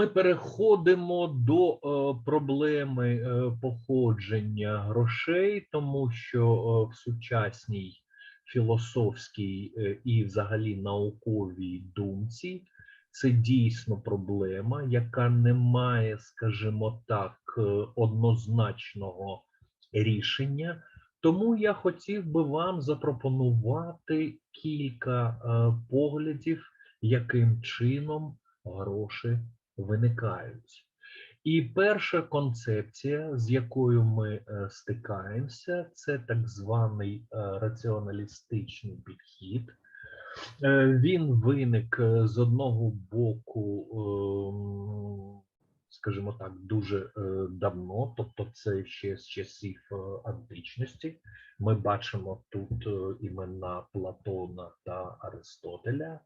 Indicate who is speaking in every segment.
Speaker 1: Ми переходимо до е, проблеми е, походження грошей, тому що е, в сучасній філософській і взагалі науковій думці це дійсно проблема, яка не має, скажімо так, однозначного рішення. Тому я хотів би вам запропонувати кілька поглядів, яким чином гроші виникають. І перша концепція, з якою ми е, стикаємося, це так званий е, раціоналістичний підхід. Е, Він виник з одного боку, ем, скажімо так, дуже давно, тобто це ще з часів античності. Ми бачимо тут імена Платона та Аристотеля.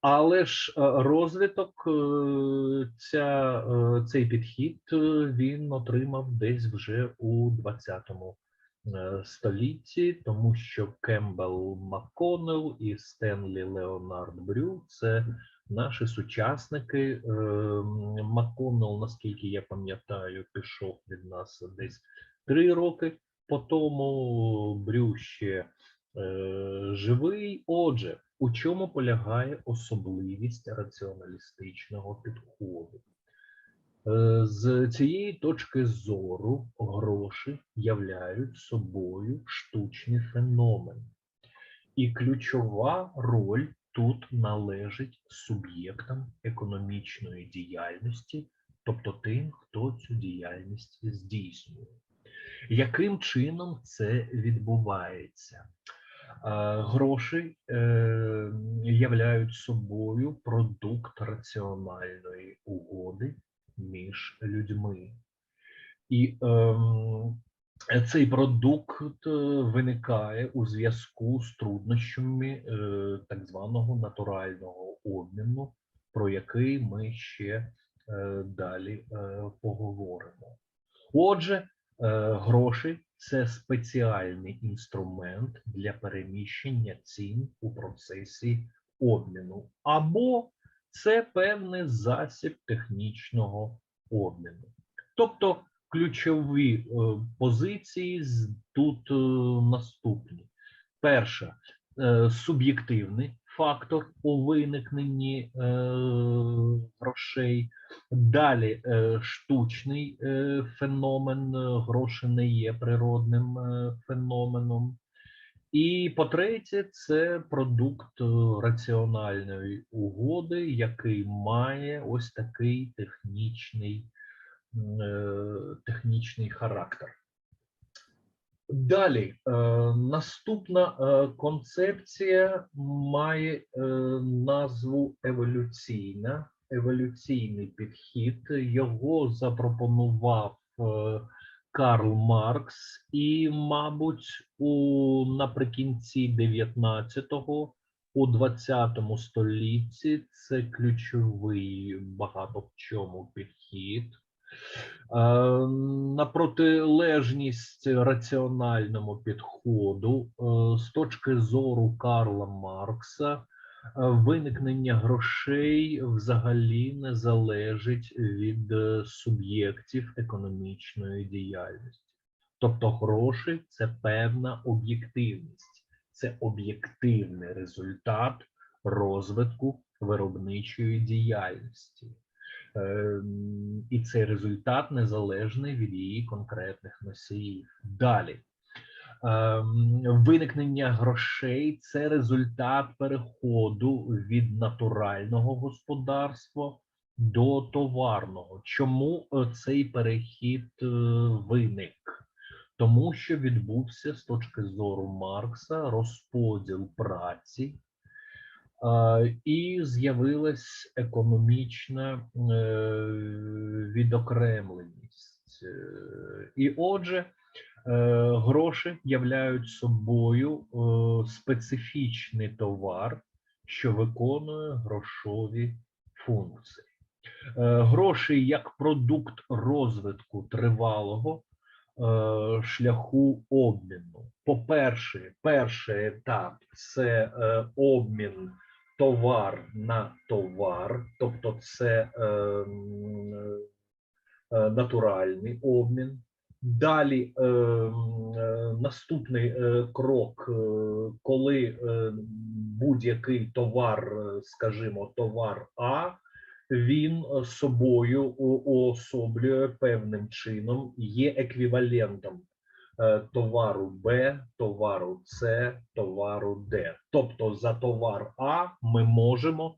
Speaker 1: Але ж е, розвиток е, ця, е, цей підхід він отримав десь вже у 20 е, столітті, тому що Кембл Макконел і Стенлі Леонард Брю це наші сучасники. Макконел, наскільки я пам'ятаю, пішов від нас десь три роки. По тому Брю ще живий. Отже, у чому полягає особливість раціоналістичного підходу? Е, З цієї точки зору гроші являють собою штучний феномен, і ключова роль тут належить суб'єктам економічної діяльності, тобто тим, хто цю діяльність здійснює. Яким чином це відбувається? Гроші е, являють собою продукт раціональної угоди між людьми. І ем, цей продукт е, виникає у зв'язку з труднощами е, так званого натурального обміну, про який ми ще далі поговоримо. Отже, гроші це спеціальний інструмент для переміщення цін у процесі обміну, або це певний засіб технічного обміну. Тобто ключові е, позиції тут е, наступні. Перша е, суб'єктивний фактор у виникненні е, грошей. Далі е, штучний е, феномен, е, гроші не є природним е, феноменом. І по-третє, це продукт е, раціональної угоди, який має ось такий технічний, е, технічний характер. Далі, е, наступна е, концепція має е, назву еволюційна, еволюційний підхід. Його запропонував Карл Маркс, і, мабуть, у наприкінці 19-го, у 20 столітті це ключовий багато в чому підхід. Е, На протилежність раціональному підходу е, з точки зору Карла Маркса, е, виникнення грошей взагалі не залежить від суб'єктів економічної діяльності. Тобто гроші це певна об'єктивність, це об'єктивний результат розвитку виробничої діяльності. Ем, І цей результат незалежний від її конкретних носіїв. Далі. Ем, Виникнення грошей це результат переходу від натурального господарства до товарного. Чому е, цей перехід е, виник? Тому що відбувся з точки зору Маркса розподіл праці, і з'явилась економічна е, відокремленість. Е, І отже, е, гроші являють собою специфічний товар, що виконує грошові функції. Гроші як продукт розвитку тривалого шляху обміну. По-перше, перший етап це обмін товар на товар, тобто це е, е, натуральний обмін. Далі е, е, наступний е, крок, е, коли е, будь-який товар, е, скажімо, товар А, він е, собою уособлює певним чином, є еквівалентом товару Б, товару С, товару Д. Тобто за товар А ми можемо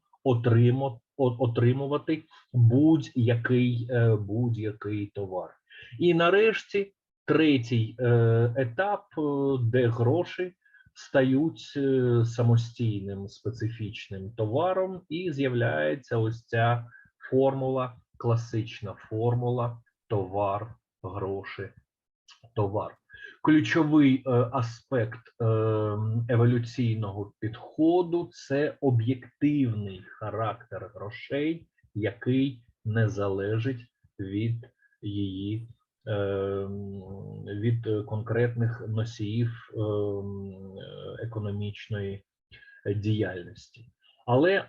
Speaker 1: отримувати будь-який е, будь-який товар. І нарешті третій е, етап, е, де гроші стають е, самостійним специфічним товаром, і з'являється ось ця формула, класична формула товар, гроші, товар. Ключовий е, аспект е, еволюційного підходу це об'єктивний характер грошей, який не залежить від її е, від конкретних носіїв економічної діяльності. Але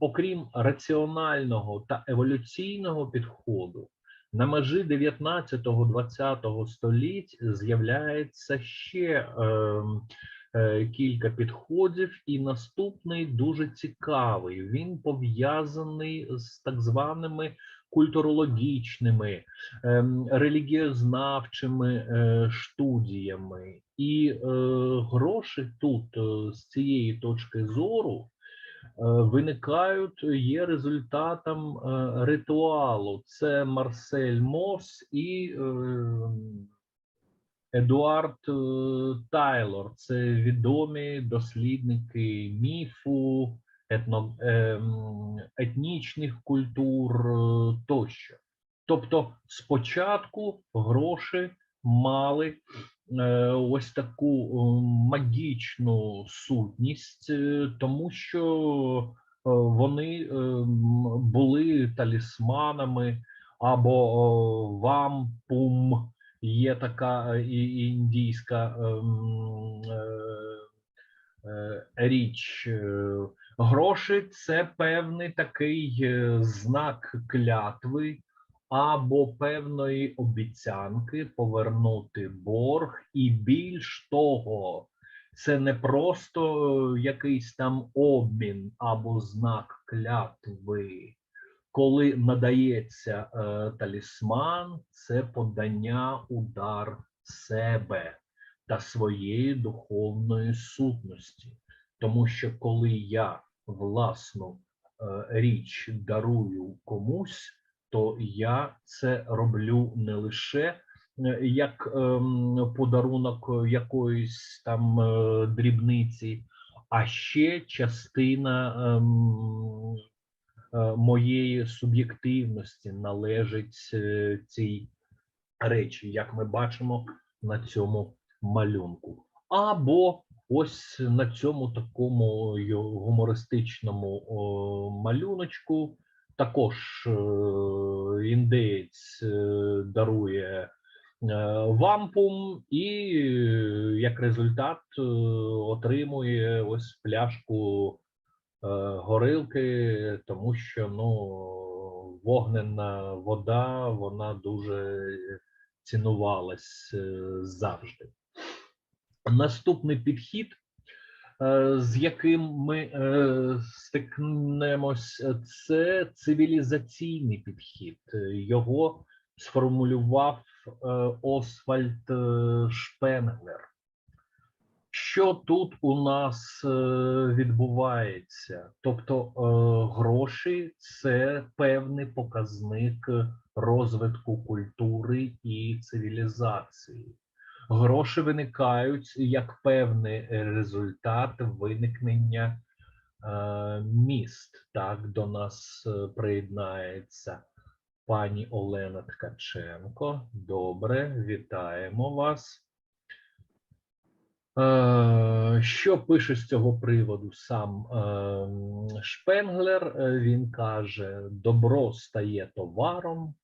Speaker 1: окрім раціонального та еволюційного підходу, на межі 19-20 століть з'являється ще ем, е, кілька підходів, і наступний дуже цікавий. Він пов'язаний з так званими культурологічними, ем, релігієзнавчими е, студіями. І е, гроші тут е, з цієї точки зору е, виникають, є результатом е, ритуалу. Це Марсель Мос і е, Едуард е, Тайлор. Це відомі дослідники міфу, етно, ем, етнічних культур е, тощо. Тобто, спочатку гроші мали е, ось таку е, магічну сутність, е, тому що е, вони е, були талісманами або вампум, є така е, індійська е, е, річ. Е, Гроші це певний такий е, знак клятви або певної обіцянки повернути борг, і більш того, це не просто е, якийсь там обмін або знак клятви. Коли надається е, талісман, це подання удар себе та своєї духовної сутності. Тому що коли я власну е, річ дарую комусь, то я це роблю не лише е, як ем, подарунок якоїсь там е, дрібниці, а ще частина ем, е, моєї суб'єктивності належить цій речі, як ми бачимо на цьому малюнку. Або ось на цьому такому гумористичному малюночку також е, індеєць е, дарує е, вампум і як результат отримує ось пляшку горилки, тому що ну вогненна вода вона дуже цінувалась завжди. Наступний підхід, з яким ми е, стикнемось, е, це цивілізаційний підхід. Е, Його сформулював е, Освальд е, Шпенглер. Що тут у нас е, відбувається? Тобто е, гроші це певний показник розвитку культури і цивілізації. Гроші виникають як певний результат виникнення е, міст. Так, до нас е, приєднається пані Олена Ткаченко. Добре, вітаємо вас. Е, Що пише з цього приводу сам е, Шпенглер? Він каже: добро стає товаром,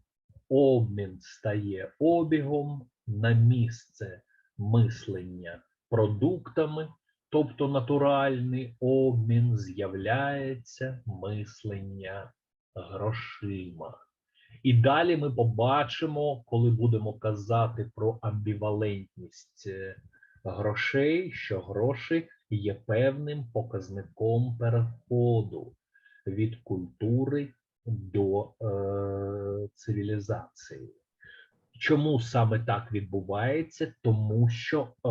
Speaker 1: обмін стає обігом, на місце мислення продуктами, тобто натуральний обмін, з'являється мислення грошима. І далі ми побачимо, коли будемо казати про амбівалентність е, грошей, що гроші є певним показником переходу від культури до е, цивілізації. Чому саме так відбувається? Тому що е,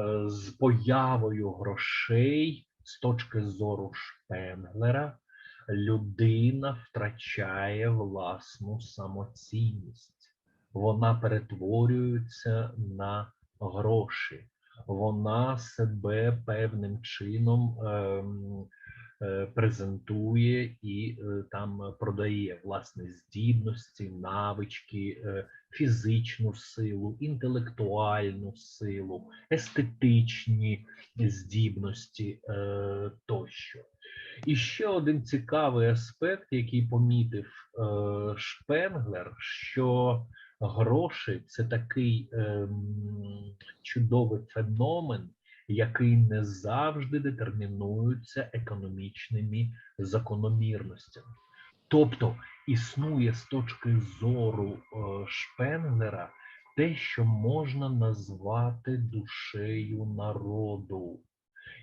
Speaker 1: е, з появою грошей з точки зору Шпенглера людина втрачає власну самоцінність. Вона перетворюється на гроші. Вона себе певним чином е, презентує і е, там продає власне здібності, навички, е, фізичну силу, інтелектуальну силу, естетичні здібності е, тощо. І ще один цікавий аспект, який помітив е, Шпенглер, що гроші це такий ем, чудовий феномен, який не завжди детермінується економічними закономірностями. Тобто існує з точки зору е, Шпенглера те, що можна назвати душею народу.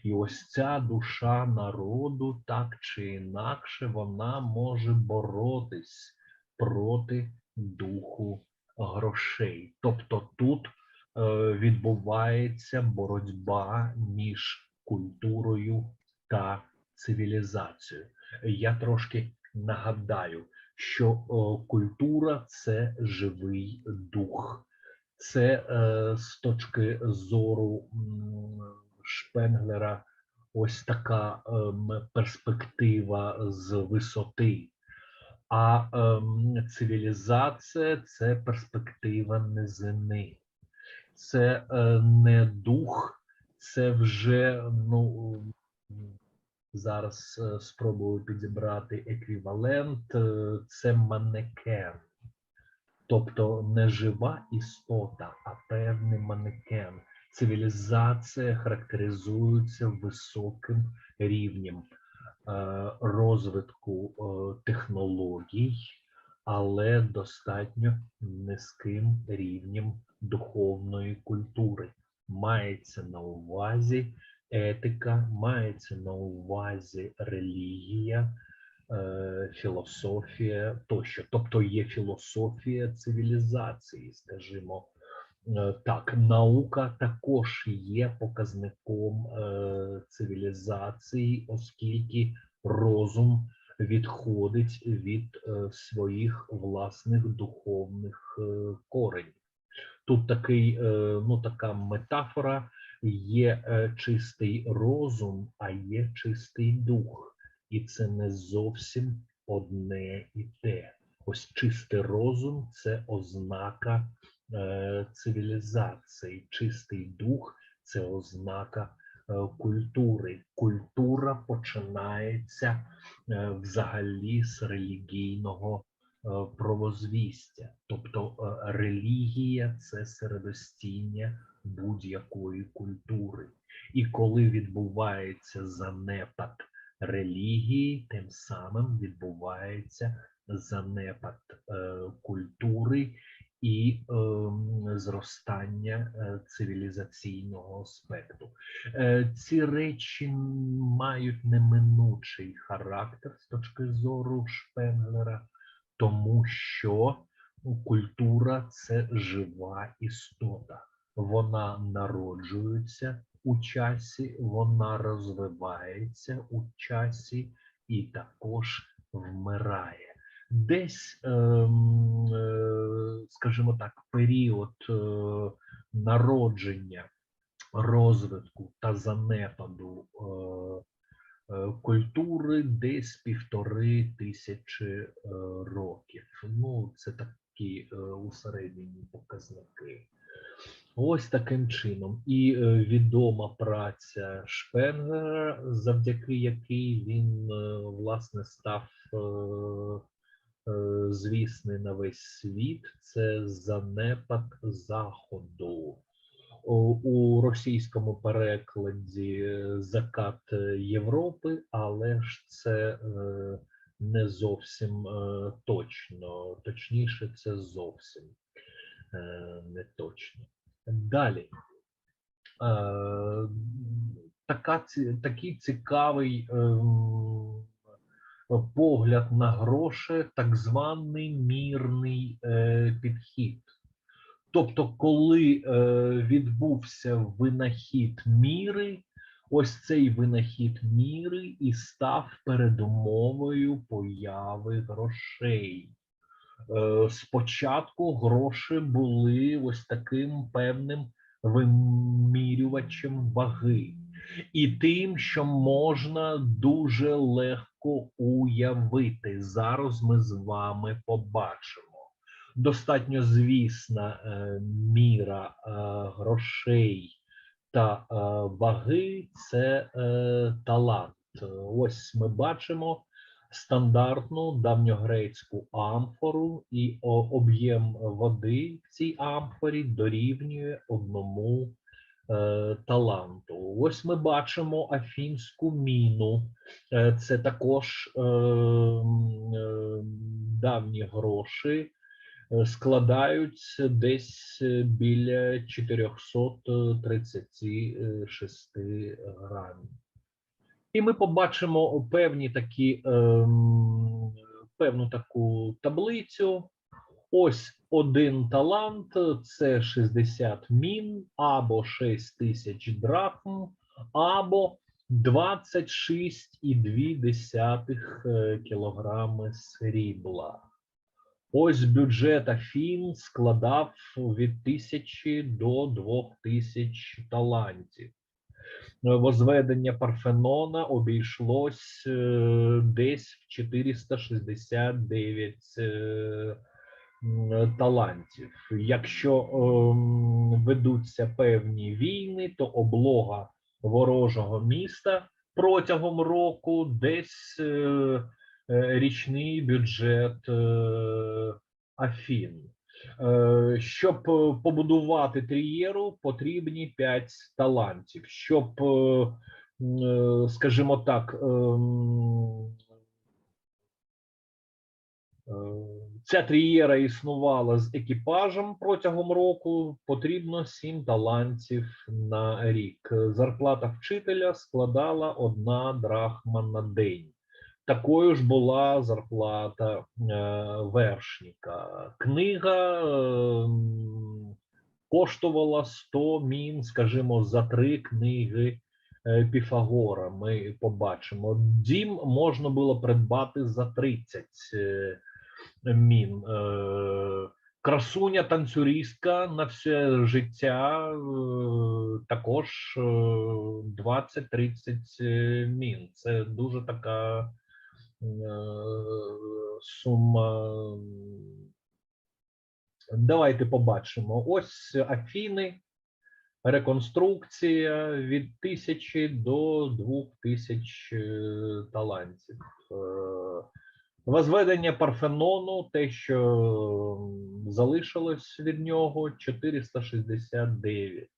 Speaker 1: І ось ця душа народу, так чи інакше, вона може боротись проти духу грошей. Тобто тут відбувається боротьба між культурою та цивілізацією. Я трошки нагадаю, що е, культура це живий дух. Це е, з точки зору Шпенглера ось така ем, перспектива з висоти. А ем, цивілізація це перспектива низини. Це е, не дух, це вже ну зараз е, спробую підібрати еквівалент, е, це манекен. Тобто не жива істота, а певний манекен. Цивілізація характеризується високим рівнем розвитку технологій, але достатньо низьким рівнем духовної культури. Мається на увазі етика, мається на увазі релігія, е, філософія тощо. Тобто є філософія цивілізації, скажімо. Е, Так, наука також є показником е, цивілізації, оскільки розум відходить від своїх власних духовних коренів. Тут такий, е, ну, така метафора: є е, чистий розум, а є чистий дух, і це не зовсім одне і те. Ось чистий розум це ознака е, цивілізації, чистий дух це ознака культури. Культура починається взагалі з релігійного е, провозвістя. Тобто е, релігія це середостіння будь-якої культури. І коли відбувається занепад релігії, тим самим відбувається занепад е, культури і ем, зростання цивілізаційного аспекту. Ці речі мають неминучий характер з точки зору Шпенглера, тому що ну, культура це жива істота. Вона народжується у часі, вона розвивається у часі і також вмирає. Десь, ем, е, скажімо так, період е, народження, розвитку та занепаду е, культури десь півтори тисячі е, років. Ну, це такі е, усередині показники. Ось таким чином. І е, відома праця Шпенгера, завдяки якій він е, власне став е, е, звісний на весь світ, це занепад заходу. У- російському перекладі е, закат Європи, але ж це е, не зовсім е, точно. Точніше, це зовсім не точно. Далі. Така, такий цікавий ем, погляд на гроші, так званий мірний підхід. Тобто, коли е, відбувся винахід міри, ось цей винахід міри і став передумовою появи грошей. Е, спочатку гроші були ось таким певним вимірювачем ваги, і тим, що можна дуже легко уявити. Зараз ми з вами побачимо. Достатньо звісна е, міра е, грошей та е, ваги це талант. Ось ми бачимо стандартну давньогрецьку амфору, і об'єм води в цій амфорі дорівнює одному таланту. Ось ми бачимо афінську міну. Це також давні гроші. Е, Складають десь е, біля 436 грамів. І ми побачимо певні такі, ем, певну таку таблицю. Ось один талант це 60 мін або 6 тисяч драхм, або 26,2 е, кілограми срібла. Ось бюджет Афін складав від тисячі до двох тисяч талантів. Возведення Парфенона обійшлось е, десь в 469 е, талантів. Якщо ем, ведуться певні війни, то облога ворожого міста протягом року десь е, річний бюджет е, Афін. Е, Щоб побудувати трієру, потрібні 5 талантів. Щоб, скажімо так, ця трієра існувала з екіпажем протягом року, потрібно 7 талантів на рік. Зарплата вчителя складала одна драхма на день. Такою ж була зарплата е, вершника. Книга ем, коштувала 100 мін, скажімо, за три книги е, Піфагора. Ми побачимо. Дім можна було придбати за 30 е, мін. Красуня танцюристка на все життя також е, 20-30 мін. Це дуже така сума. Давайте побачимо. Ось Афіни, реконструкція від тисячі до двох тисяч е, талантів. Е, Возведення Парфенону, те, що залишилось від нього, 469.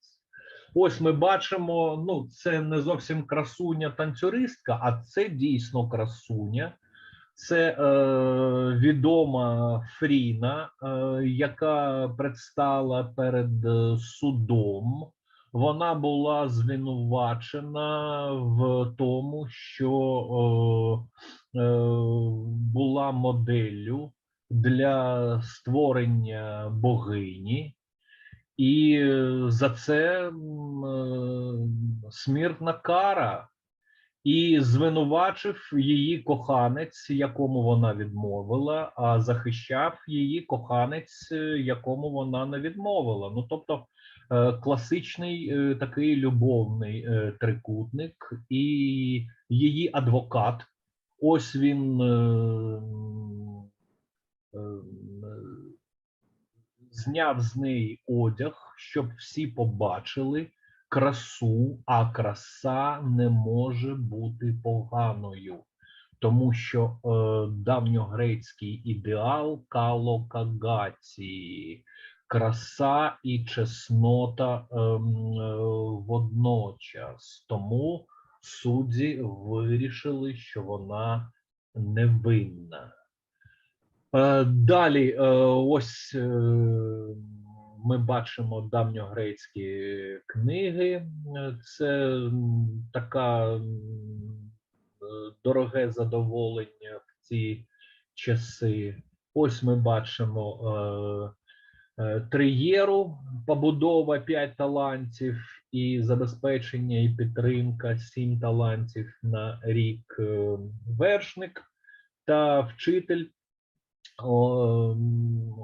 Speaker 1: Ось ми бачимо, ну, це не зовсім красуня танцюристка, а це дійсно красуня. Це е, відома Фріна, е, яка предстала перед е, судом. Вона була звинувачена в тому, що е, е, була моделлю для створення богині, і е, за це е, смертна кара. І звинувачив її коханець, якому вона відмовила, а захищав її коханець, е, якому вона не відмовила. Ну тобто класичний такий любовний трикутник, і її адвокат. Ось він зняв з неї одяг, щоб всі побачили красу, а краса не може бути поганою, тому що е, давньогрецький ідеал калокагації, краса і чеснота ем, е, водночас. Тому судді вирішили, що вона невинна. Е, Далі, е, ось е, ми бачимо давньогрецькі книги. Це така дороге задоволення в ці часи. Ось ми бачимо триєру, побудова 5 талантів і забезпечення і підтримка 7 талантів на рік вершник та вчитель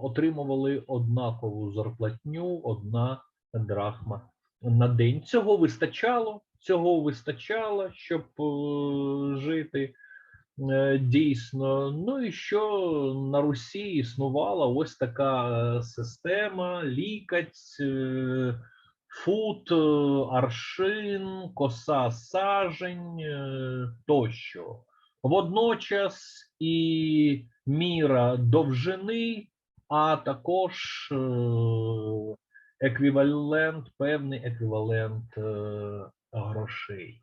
Speaker 1: отримували однакову зарплатню, одна драхма на день. Цього вистачало, цього вистачало, щоб е, жити е, дійсно. Ну і що на Русі існувала ось така е, система: лікаць, е, фут, аршин, коса сажень тощо. Водночас і міра довжини, а також е, еквівалент, певний еквівалент е, грошей.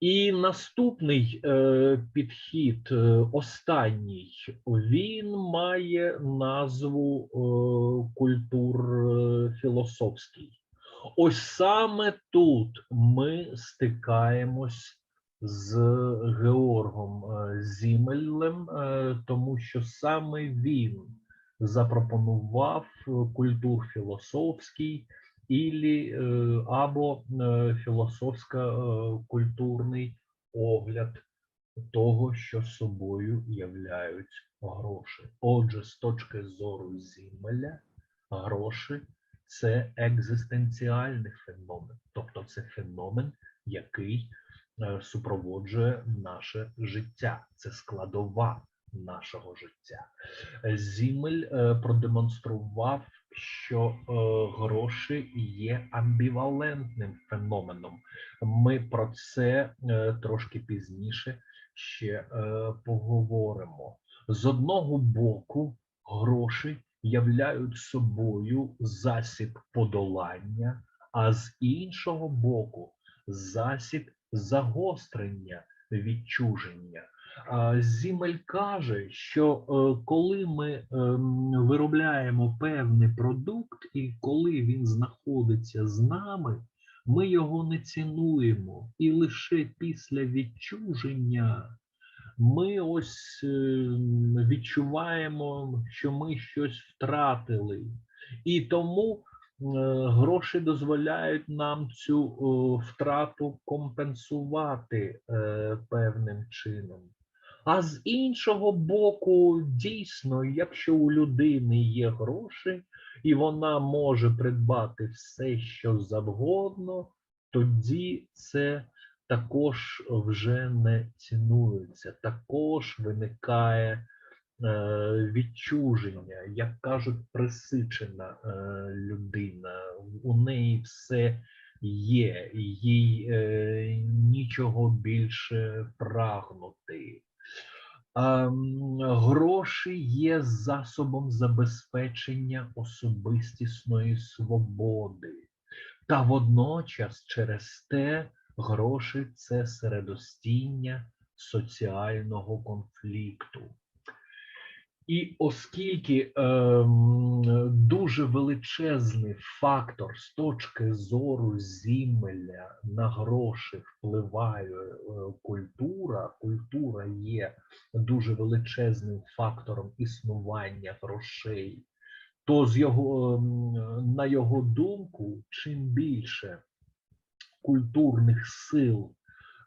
Speaker 1: І наступний е, підхід, останній, він має назву культур філософський. Ось саме тут ми стикаємось з Георгом е, Зімелем, е, тому що саме він запропонував е, культур філософський ілі, або філософсько-культурний огляд того, що собою являють гроші. Отже, з точки зору Зімеля, гроші це екзистенціальний феномен, тобто це феномен, який супроводжує наше життя, це складова нашого життя. Е, Зімель е, продемонстрував, що е, гроші є амбівалентним феноменом. Ми про це е, трошки пізніше ще е, поговоримо. З одного боку, гроші являють собою засіб подолання, а з іншого боку, засіб загострення відчуження. Зімель каже, що е, коли ми ем, виробляємо певний продукт, і коли він знаходиться з нами, ми його не цінуємо, і лише після відчуження ми ось е, відчуваємо, що ми щось втратили, і тому гроші дозволяють нам цю е, втрату компенсувати е, певним чином. А з іншого боку, дійсно, якщо у людини є гроші, і вона може придбати все, що завгодно, тоді це також вже не цінується, також виникає е, відчуження, як кажуть, присичена е, людина. У неї все є, їй е, нічого більше прагнути. Гроші є засобом забезпечення особистісної свободи, та водночас через те гроші це середостіння соціального конфлікту. І оскільки ем, дуже величезний фактор з точки зору зімеля на гроші впливає е, культура, культура є дуже величезним фактором існування грошей, то з його, ем, на його думку, чим більше культурних сил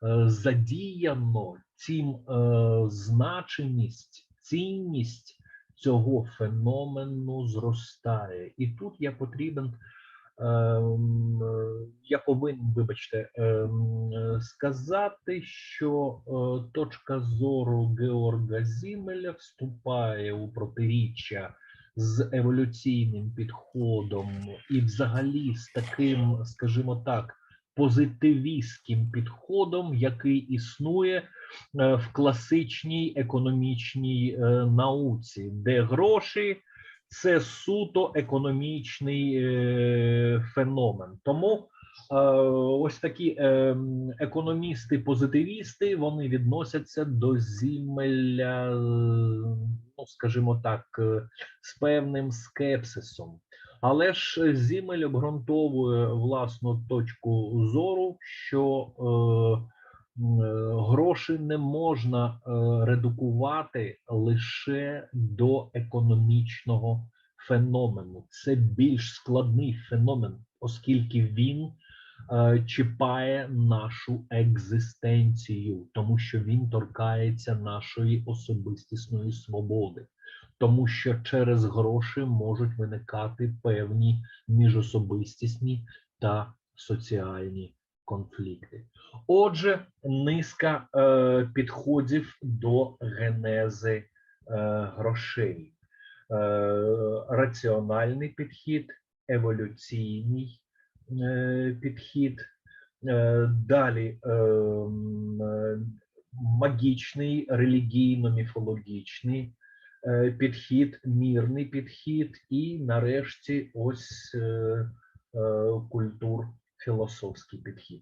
Speaker 1: е, задіяно, тим е, значимість, цінність цього феномену зростає. І тут я потрібен, ем, я повинен, вибачте, ем, сказати, що е, точка зору Георга Зімеля вступає у протиріччя з еволюційним підходом і, взагалі, з таким, скажімо так, позитивістським підходом, який існує е, в класичній економічній е, науці, де гроші це суто економічний е, феномен. Тому ось такі економісти-позитивісти вони відносяться до зімеля, ну скажімо так, з певним скепсисом. Але ж Зімель обґрунтовує власну точку зору, що е, е, гроші не можна е, редукувати лише до економічного феномену. Це більш складний феномен, оскільки він чіпає нашу екзистенцію, тому що він торкається нашої особистісної свободи тому що через гроші можуть виникати певні міжособистісні та соціальні конфлікти. Отже, низка е, підходів до генези е, грошей, е, раціональний підхід, еволюційний е, підхід, е, далі е, е, магічний, релігійно-міфологічний підхід, мірний підхід, і нарешті ось е, е, культур філософський підхід.